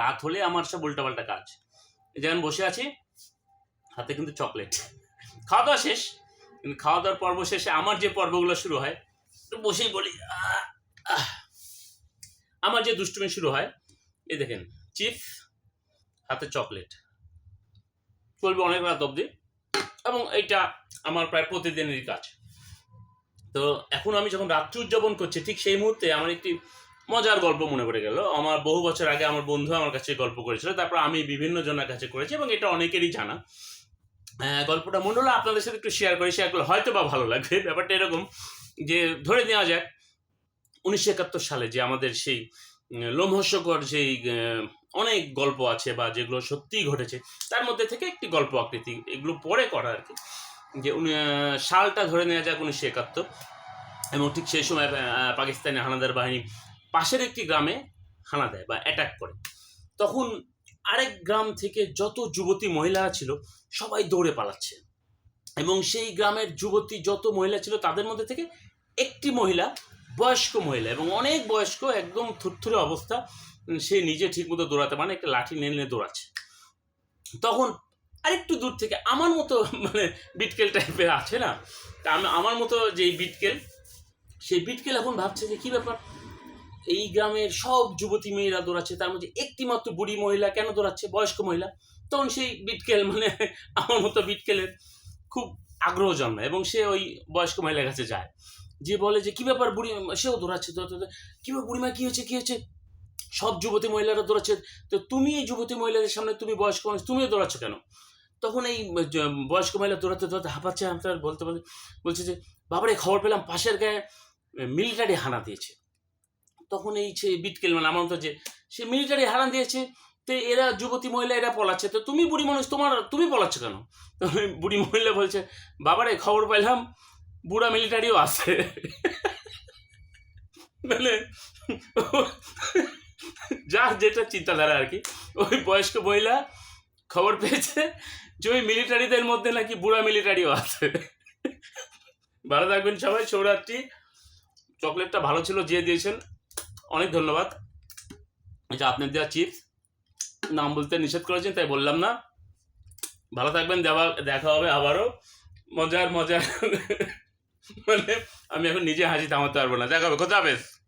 রাত হলে আমার সব উল্টাপাল্টা কাজ। যেমন বসে আছি, হাতে কিন্তু চকলেট। খাওয়া দাওয়া শেষ, কিন্তু খাওয়া দাওয়ার পর্ব শেষে আমার যে পর্বগুলো শুরু হয় তো বসেই বলি। আমার যে দুষ্টুমি শুরু হয়, এই দেখেন চিপস হাতে চকলেট। চলবে অনেক রাত অবধি, এবং এইটা আমার প্রায় প্রতিদিনেরই কাজ। তো এখন আমি যখন রাত্রি উদযাপন করছি, ঠিক সেই মুহূর্তে আমার একটি মজার গল্প মনে পড়ে গেল। আমার বহু বছর আগে আমার বন্ধু আমার কাছে গল্প করেছিল তারপর আমি বিভিন্ন জনের কাছে করেছি এবং এটা অনেকেরই জানা। গল্পটা মনে হলো আপনাদের সাথে একটু শেয়ার করি শেয়ার করলে হয়তো বা ভালো লাগবে। ব্যাপারটা এরকম যে ধরে নেওয়া যাক উনিশশো একাত্তর সালে যে আমাদের সেই উম, লোমহর্ষকর যেই অনেক গল্প আছে বা যেগুলো সত্যিই ঘটেছে তার মধ্যে থেকে একটি গল্প আকৃতি এগুলো পরে করা আর কি। যে সালটা ধরে নেওয়া যাক উনিশশো একাত্তর এবং ঠিক সেই সময় পাকিস্তানি হানাদার বাহিনী পাশের একটি গ্রামে হানা দেয় বা অ্যাটাক করে। তখন আরেক গ্রাম থেকে যত যুবতী মহিলারা ছিল, সবাই দৌড়ে পালাচ্ছে। এবং সেই গ্রামের যুবতী যত মহিলা ছিল, তাদের মধ্যে থেকে একটি মহিলা, বয়স্ক মহিলা এবং অনেক বয়স্ক, একদম থুরথুরে অবস্থা, সে নিজে ঠিকমতো দৌড়াতে পারে একটা লাঠি নিয়ে নিয়ে দৌড়াচ্ছে। তখন আরেকটু দূর থেকে আমার মতো মানে বিটকেল টাইপের আছে না? আমি, আমার মতো যে বিটকেল, সেই বিটকেল এখন ভাবছে যে কী ব্যাপার? এই গ্রামের সব যুবতী মেয়েরা দৌড়াচ্ছে, তার মধ্যে একটি মাত্র বুড়ি মহিলা কেন দৌড়াচ্ছে? বয়স্ক মহিলা। তখন সেই বিটকেল মানে আমার মতো বিটকেলের খুব আগ্রহ জন্মায় এবং সে ওই বয়স্ক মহিলার কাছে যায়। যে বলে যে, কী ব্যাপার বুড়ি, সেও দৌড়াচ্ছে কী ব্যাপার বুড়িমা, কী হয়েছে কী হয়েছে? সব যুবতী মহিলারা দৌড়াচ্ছে। তো তুমি এই যুবতী মহিলাদের সামনে, তুমি বয়স্ক মানুষ, তুমিও দৌড়াচ্ছ কেন? তখন এই বয়স্ক মহিলা দৌড়াতে দৌড়াতে হাঁপাচ্ছে হাঁপাতে বলতে বলতে বলছে যে, বাবারে, খবর পেলাম, পাশের গায়ে মিলিটারি হানা দিয়েছে। তখন এই সে বিটকেল মানে আমার যে, সে মিলিটারি হারান দিয়েছে, তো এরা যুবতী মহিলা এরা পলাচ্ছে। তো তুমি বুড়ি মানুষ, তোমার, তুমি পলাচ্ছ কেন? বুড়ি মহিলা বলছে, বাবারে, খবর পেলাম, বুড়া মিলিটারিও আছে। মানে যার যেটা চিন্তাধারা আর কি, ওই বয়স্ক মহিলা খবর পেয়েছে যে ওই মিলিটারিদের মধ্যে নাকি বুড়া মিলিটারিও আছে। ভালো থাকবেন সবাই, সৌরাত্রি। চকলেটটা ভালো ছিল, যে দিয়েছেন। অনেক ধন্যবাদ। যে আপনার দেওয়া চিপস নাম বলতে নিষেধ করেছেন, তাই বললাম না। ভালো থাকবেন, দেওয়া দেখা হবে আবারও। মজার মজার। মানে আমি এখন নিজে হাসি থামাতে পারব না। দেখা হবে কোথা হাফেজ।